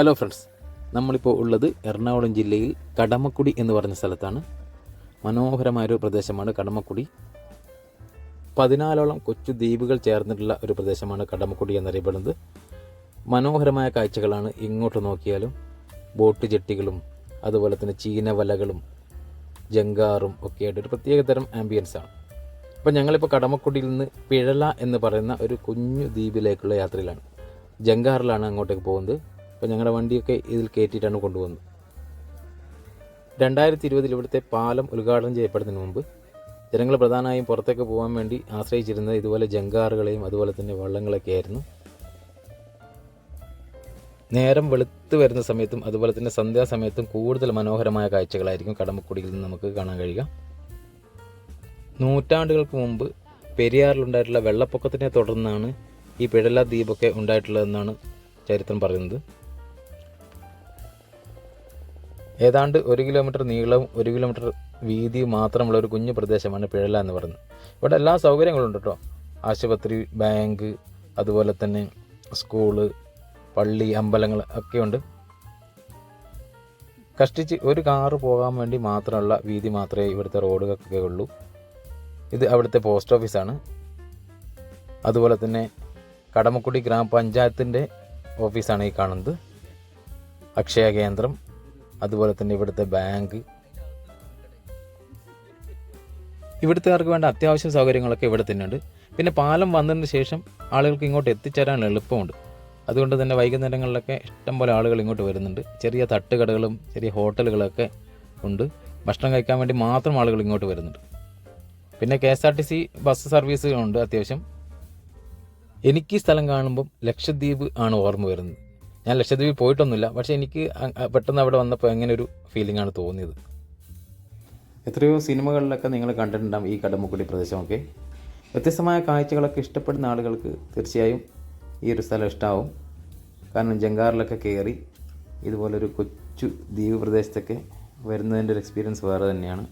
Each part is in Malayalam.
ഹലോ ഫ്രണ്ട്സ് നമ്മളിപ്പോൾ ഉള്ളത് എറണാകുളം ജില്ലയിൽ കടമക്കുടി എന്ന് പറഞ്ഞ സ്ഥലത്താണ്. മനോഹരമായൊരു പ്രദേശമാണ് കടമക്കുടി. പതിനാലോളം കൊച്ചു ദ്വീപുകൾ ചേർന്നിട്ടുള്ള ഒരു പ്രദേശമാണ് കടമക്കുടി എന്നറിയപ്പെടുന്നത്. മനോഹരമായ കാഴ്ചകളാണ് ഇങ്ങോട്ട് നോക്കിയാലും ബോട്ട് ജെട്ടികളും അതുപോലെ തന്നെ ചീനവലകളും ജങ്കാറും ഒക്കെ ആയിട്ട് ഒരു പ്രത്യേകതരം ആംബിയൻസ് ആണ്. അപ്പോൾ ഞങ്ങളിപ്പോൾ കടമക്കുടിയിൽ നിന്ന് പിഴല എന്ന് പറയുന്ന ഒരു കുഞ്ഞു ദ്വീപിലേക്കുള്ള യാത്രയിലാണ്. ജങ്കാറിലാണ് അങ്ങോട്ടേക്ക് പോകുന്നത്. അപ്പോൾ ഞങ്ങളുടെ വണ്ടിയൊക്കെ ഇതിൽ കയറ്റിയിട്ടാണ് കൊണ്ടുപോകുന്നത് രണ്ടായിരത്തി ഇരുപതിൽ ഇവിടുത്തെ പാലം ഉദ്ഘാടനം ചെയ്യപ്പെടുന്നതിന് മുമ്പ് ജനങ്ങൾ പ്രധാനമായും പുറത്തേക്ക് പോകാൻ വേണ്ടി ആശ്രയിച്ചിരുന്നത് ഇതുപോലെ ജങ്കാറുകളെയും അതുപോലെ തന്നെ വള്ളങ്ങളൊക്കെ ആയിരുന്നു. നേരം വെളുത്ത് വരുന്ന സമയത്തും അതുപോലെ തന്നെ സന്ധ്യാസമയത്തും കൂടുതൽ മനോഹരമായ കാഴ്ചകളായിരിക്കും കടമക്കുടിയിൽ നിന്ന് നമുക്ക് കാണാൻ കഴിയുക. നൂറ്റാണ്ടുകൾക്ക് മുമ്പ് പെരിയാറിലുണ്ടായിട്ടുള്ള വെള്ളപ്പൊക്കത്തിനെ തുടർന്നാണ് ഈ പിഴല ദ്വീപൊക്കെ ഉണ്ടായിട്ടുള്ളതെന്നാണ് ചരിത്രം പറയുന്നത്. ഏതാണ്ട് ഒരു കിലോമീറ്റർ നീളവും ഒരു കിലോമീറ്റർ വീതി മാത്രമുള്ള ഒരു കുഞ്ഞു പ്രദേശമാണ് പിഴല എന്ന് പറയുന്നത്. ഇവിടെ എല്ലാ സൗകര്യങ്ങളും ഉണ്ട് കേട്ടോ ആശുപത്രി ബാങ്ക് അതുപോലെ തന്നെ സ്കൂൾ പള്ളി അമ്പലങ്ങൾ ഒക്കെ ഉണ്ട്. കഷ്ടിച്ച് ഒരു കാറ് പോകാൻ വേണ്ടി മാത്രമുള്ള വീതി മാത്രമേ ഇവിടുത്തെ റോഡുകൾക്കൊക്കെ ഉള്ളൂ. ഇത് അവിടുത്തെ പോസ്റ്റ് ഓഫീസാണ്. അതുപോലെ തന്നെ കടമക്കുടി ഗ്രാമപഞ്ചായത്തിന്റെ ഓഫീസാണ് ഈ കാണുന്നത്. അക്ഷയ കേന്ദ്രം. അതുപോലെ തന്നെ ഇവിടുത്തെ ബാങ്ക്. ഇവിടുത്തുകാർക്ക് വേണ്ട അത്യാവശ്യ സൗകര്യങ്ങളൊക്കെ ഇവിടെ തന്നെയുണ്ട്. പിന്നെ പാലം വന്നതിന് ശേഷം ആളുകൾക്ക് ഇങ്ങോട്ട് എത്തിച്ചേരാൻ എളുപ്പമുണ്ട്. അതുകൊണ്ട് തന്നെ വൈകുന്നേരങ്ങളിലൊക്കെ ഇഷ്ടംപോലെ ആളുകൾ ഇങ്ങോട്ട് വരുന്നുണ്ട്. ചെറിയ തട്ടുകടകളും ചെറിയ ഹോട്ടലുകളൊക്കെ ഉണ്ട്. ഭക്ഷണം കഴിക്കാൻ വേണ്ടി മാത്രം ആളുകൾ ഇങ്ങോട്ട് വരുന്നുണ്ട്. പിന്നെ K S R T C bus സർവീസുകളുണ്ട് അത്യാവശ്യം. എനിക്ക് സ്ഥലം കാണുമ്പം ലക്ഷദ്വീപ് ആണ് ഓർമ്മ വരുന്നത്. ഞാൻ ലക്ഷദ്വീപിൽ പോയിട്ടൊന്നുമില്ല. പക്ഷേ എനിക്ക് പെട്ടെന്ന് അവിടെ വന്നപ്പോൾ അങ്ങനെ ഒരു ഫീലിംഗ് ആണ് തോന്നിയത്. എത്രയോ സിനിമകളിലൊക്കെ നിങ്ങൾ കണ്ടിട്ടുണ്ടാകും ഈ കടമുക്കുടി പ്രദേശമൊക്കെ. വ്യത്യസ്തമായ കാഴ്ചകളൊക്കെ ഇഷ്ടപ്പെടുന്ന ആളുകൾക്ക് തീർച്ചയായും ഈ ഒരു സ്ഥലം ഇഷ്ടമാവും കാരണം ജങ്കാറിലൊക്കെ കയറി ഇതുപോലൊരു കൊച്ചു ദ്വീപ് പ്രദേശത്തൊക്കെ വരുന്നതിന്റെ ഒരു എക്സ്പീരിയൻസ് വേറെ തന്നെയാണ്.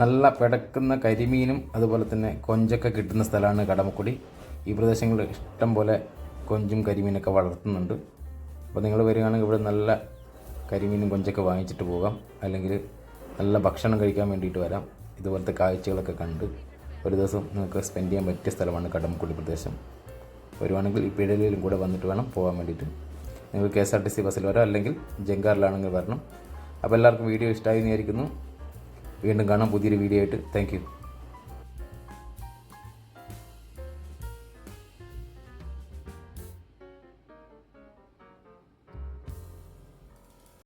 നല്ല പിടക്കുന്ന കരിമീനും അതുപോലെ തന്നെ കൊഞ്ചൊക്കെ കിട്ടുന്ന സ്ഥലമാണ് കടമക്കുടി. ഈ പ്രദേശങ്ങളിൽ ഇഷ്ടം പോലെ കൊഞ്ചും കരിമീനൊക്കെ വളർത്തുന്നുണ്ട്. അപ്പോൾ നിങ്ങൾ വരികയാണെങ്കിൽ ഇവിടെ നല്ല കരിമീനും കൊഞ്ചൊക്കെ വാങ്ങിച്ചിട്ട് പോകാം. അല്ലെങ്കിൽ നല്ല ഭക്ഷണം കഴിക്കാൻ വേണ്ടിയിട്ട് വരാം. ഇതുപോലത്തെ കാഴ്ചകളൊക്കെ കണ്ട് ഒരു ദിവസം നിങ്ങൾക്ക് സ്പെൻഡ് ചെയ്യാൻ പറ്റിയ സ്ഥലമാണ് കടമക്കുടി പ്രദേശം. വരുവാണെങ്കിൽ ഈ പിഴലിലും കൂടെ വന്നിട്ട് വേണം പോകാൻ വേണ്ടിയിട്ട്. നിങ്ങൾ K S R T C ബസ്സിൽ വരാം. അല്ലെങ്കിൽ ജങ്കാറിലാണെങ്കിൽ വരണം. അപ്പോൾ എല്ലാവർക്കും വീഡിയോ ഇഷ്ടമായി എന്ന് വിചാരിക്കുന്നു. വീണ്ടും കാണാം. പുതിയൊരു വീഡിയോ ആയിട്ട്. താങ്ക്